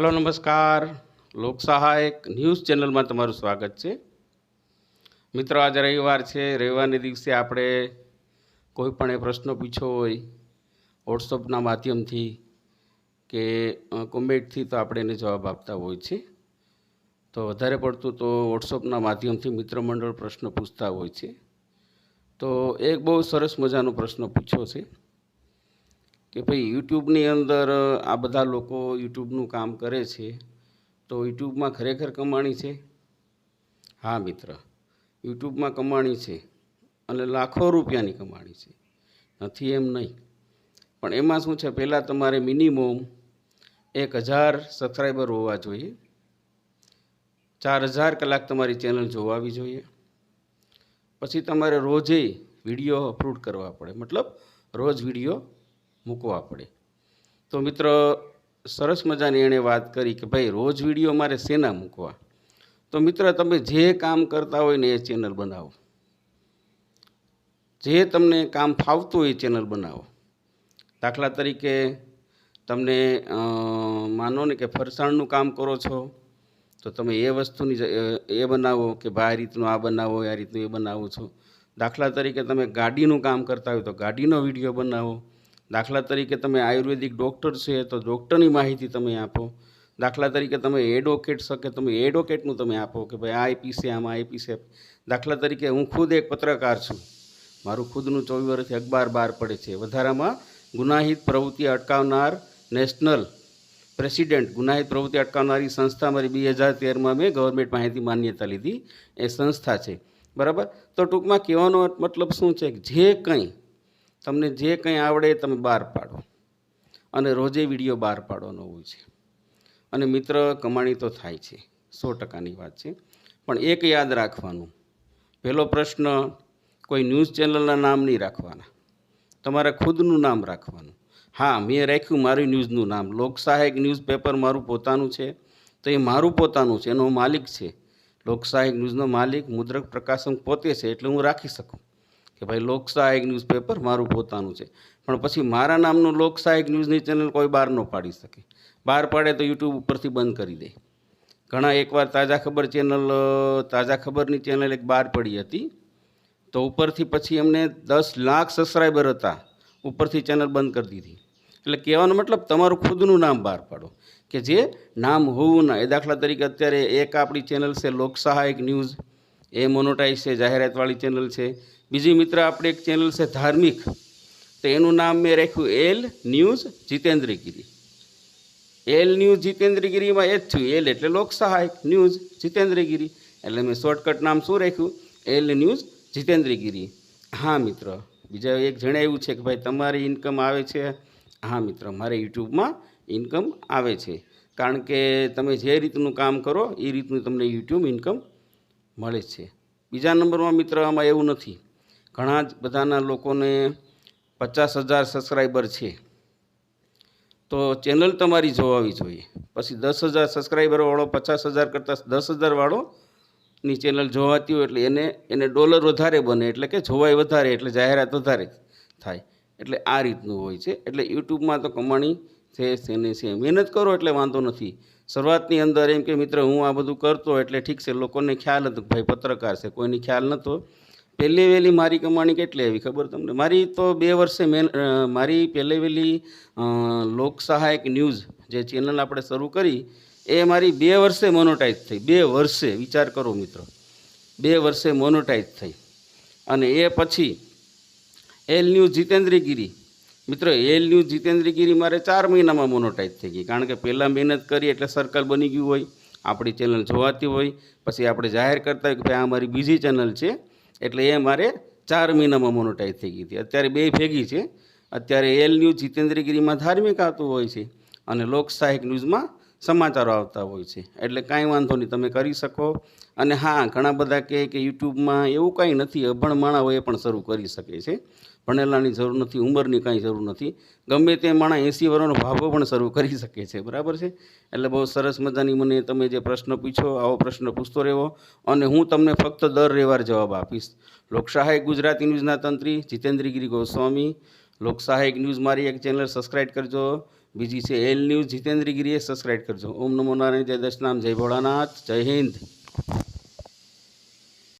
હાલો, નમસ્કાર. લોક સહાયક ન્યૂઝ ચેનલમાં તમારું સ્વાગત છે. મિત્રો, આજે રવિવાર છે. રવિવારને દિવસે આપણે કોઈ પણ એ પ્રશ્ન પૂછ્યો હોય વોટ્સઅપના માધ્યમથી કે કોમેન્ટથી તો આપણે એને જવાબ આપતા હોય છે. તો વધારે પડતું તો વોટ્સઅપના માધ્યમથી મિત્રમંડળ પ્રશ્ન પૂછતા હોય છે. તો એક બહુ સરસ મજાનો પ્રશ્ન પૂછ્યો છે. કે ભાઈ યુટ્યુબની અંદર આ બધા લોકો યુટ્યુબનું કામ કરે છે, તો યુટ્યુબમાં ખરેખર કમાણી છે? હા, મિત્ર. યુટ્યુબમાં કમાણી છે અને લાખો રૂપિયાની કમાણી છે. નથી એમ નહીં. પણ એમાં શું છે? પહેલાં તમારે મિનિમમ એક હજાર સબસ્ક્રાઈબર હોવા જોઈએ. ચાર હજાર કલાક તમારી ચેનલ જોવાવી જોઈએ. પછી તમારે રોજે વીડિયો અપલોડ કરવા પડે. મતલબ રોજ વીડિયો મૂકવા પડે. તો મિત્ર, સરસ મજાની એણે વાત કરી કે ભાઈ, રોજ વીડિયો મારે સેના મૂકવા? તો મિત્ર, તમે જે કામ કરતા હોય ને એ ચેનલ બનાવો. જે તમને કામ ફાવતું હોય એ ચેનલ બનાવો. દાખલા તરીકે તમને માનો ને કે ફરસાણનું કામ કરો છો, તો તમે એ વસ્તુની એ બનાવો કે ભાઈ, આ રીતનું આ બનાવો, આ રીતનું એ બનાવો છો. દાખલા તરીકે તમે ગાડીનું કામ કરતા હોય તો ગાડીનો વીડિયો બનાવો. દાખલા તરીકે તમે આયુર્વેદિક ડૉક્ટર છે તો ડૉક્ટરની માહિતી તમે આપો. દાખલા તરીકે તમે એડવોકેટ શકે, તમે એડવોકેટનું તમે આપો કે ભાઈ આ આઈપીસી આમાં આઈપીસી દાખલા તરીકે હું ખુદ એક પત્રકાર છું. મારું ખુદનું ચોવીસ વર્ષથી અખબાર બહાર પડે છે. વધારામાં ગુનાહિત પ્રવૃત્તિ અટકાવનાર નેશનલ પ્રેસિડેન્ટ ગુનાહિત પ્રવૃત્તિ અટકાવનારી સંસ્થા મારી બે હજાર તેરમાં મેં ગવર્મેન્ટ માહિતી માન્યતા લીધી. એ સંસ્થા છે. બરાબર? તો ટૂંકમાં કહેવાનો મતલબ શું છે? જે કંઈ તમને જે કંઈ આવડે તમે બહાર પાડો. અને રોજે વીડિયો બહાર પાડવાનો હોય છે. અને મિત્ર, કમાણી તો થાય છે, સો ટકાની વાત છે. પણ એક યાદ રાખવાનું, પહેલો પ્રશ્ન, કોઈ ન્યૂઝ ચેનલના નામ નહીં રાખવાના. તમારા ખુદનું નામ રાખવાનું. હા, મેં રાખ્યું મારું ન્યૂઝનું નામ. લોકસહાયક ન્યૂઝ પેપર મારું પોતાનું છે, તો એ મારું પોતાનું છે, એનો માલિક છે. લોકસહાયક ન્યૂઝનો માલિક, મુદ્રક પ્રકાશન પોતે છે, એટલે હું રાખી શકું. કે ભાઈ લોકસહાયક ન્યૂઝ પેપર મારું પોતાનું છે. પણ પછી મારા નામનું લોકસહાયક ન્યૂઝની ચેનલ કોઈ બહાર ન પાડી શકે. બહાર પાડે તો યુટ્યુબ ઉપરથી બંધ કરી દે. ઘણા એકવાર તાજા ખબર ચેનલ તાજા ખબરની ચેનલ એક બહાર પડી હતી. તો ઉપરથી પછી એમને દસ લાખ સબસ્ક્રાઈબર હતા. ઉપરથી ચેનલ બંધ કરી દીધી. એટલે કહેવાનો મતલબ તમારું ખુદનું નામ બહાર પાડો. કે જે નામ હોવું ના, એ દાખલા તરીકે અત્યારે એક આપણી ચેનલ છે લોકસહાયક ન્યૂઝ. એ મોનોટાઈઝ છે, જાહેરાતવાળી ચેનલ છે. બીજી મિત્ર આપણી એક ચેનલ છે ધાર્મિક. તો એનું નામ મેં રાખ્યું L news Jitendragiri. L news જીતેન્દ્રગીરીમાં એ જ થયું. એલ એટલે લોકસહાયક, ન્યૂઝ જીતેન્દ્રગીરી. એટલે મેં શોર્ટકટ નામ શું રાખ્યું? L news Jitendragiri. હા મિત્ર, બીજા એક જણાવ્યું છે કે ભાઈ તમારી ઇન્કમ આવે છે. હા મિત્ર, મારે યુટ્યુબમાં ઇન્કમ આવે છે. કારણ કે તમે જે રીતનું કામ કરો, એ રીતનું તમને યુટ્યુબ ઇન્કમ મળે છે. બીજા નંબરમાં મિત્ર આમાં એવું નથી. ઘણા જ બધાના લોકોને પચાસ હજાર સબસ્ક્રાઈબર છે. તો ચેનલ તમારી જોવાવી જોઈએ. પછી દસ હજાર સબસ્ક્રાઈબરવાળો પચાસ હજાર કરતાં દસ હજારવાળો ની ચેનલ જોવાતી હોય એટલે એને એને ડોલર વધારે બને એટલે કે જોવાય વધારે એટલે જાહેરાત વધારે થાય. એટલે આ રીતનું હોય છે. એટલે યુટ્યુબમાં તો કમાણી છે છે ને છે. મહેનત કરો એટલે વાંધો નથી. શરૂઆતની અંદર એમ કે, મિત્ર, હું આ બધું કરતો એટલે ઠીક છે. લોકોને ખ્યાલ હતો ભાઈ, પત્રકાર છે. કોઈને ખ્યાલ નહોતો પહેલી વહેલી મારી કમાણી કેટલી આવી ખબર તમને? મારી તો બે વર્ષે મેન મારી પહેલી વહેલી લોક સહાયક ન્યૂઝ જે ચેનલ આપણે શરૂ કરી, એ મારી બે વર્ષે મોનોટાઈઝ થઈ. બે વર્ષે, વિચાર કરો મિત્રો. બે વર્ષે મોનોટાઈઝ થઈ. અને એ પછી એલ ન્યૂઝ જીતેન્દ્રગીરી મિત્રો, એલ ન્યૂઝ જીતેન્દ્રગીરી મારે ચાર મહિનામાં મોનોટાઈઝ થઈ ગઈ. કારણ કે પહેલાં મહેનત કરી એટલે સર્કલ બની ગયું હોય, આપણી ચેનલ જોવાતી હોય, પછી આપણે જાહેર કરતા હોય કે ભાઈ આ મારી બીજી ચેનલ છે. એટલે એ મારે ચાર મહિનામાં મોનોટાઈઝ થઈ ગઈ હતી. અત્યારે બે ભેગી છે. અત્યારે એલ ન્યૂઝ જીતેન્દ્રગીરીમાં ધાર્મિક આવતું હોય છે અને લોકસાહિક ન્યૂઝમાં સમાચારો આવતા હોય છે. એટલે કાંઈ વાંધો નહીં, તમે કરી શકો. અને હા, ઘણા બધા કહે કે યુટ્યુબમાં એવું કાંઈ નથી, અભણ માણા એ પણ શરૂ કરી શકે છે. ભણેલાની જરૂર નથી, ઉંમરની કાંઈ જરૂર નથી. ગમે તે માણા એંસી વર્ષનો ભાવો પણ શરૂ કરી શકે છે, બરાબર છે? એટલે બહુ સરસ મજાની મને તમે જે પ્રશ્ન પૂછો, આવો પ્રશ્ન પૂછતો રહેવો. અને હું તમને ફક્ત દર રવિવાર જવાબ આપીશ. લોકશાહી ગુજરાતી ન્યૂઝના તંત્રી જીતેન્દ્રગીરી ગોસ્વામી. લોકસહાયક ન્યૂઝ મારી એક ચેનલ સબસ્ક્રાઈબ કરજો. બીજી છે એલ ન્યૂઝ જીતેન્દ્રગીરીએ સબસ્ક્રાઈબ કરજો. ઓમ નમો નારાયણ, જય દશનામ, જય ભોળાનાથ, જય હિન્દ.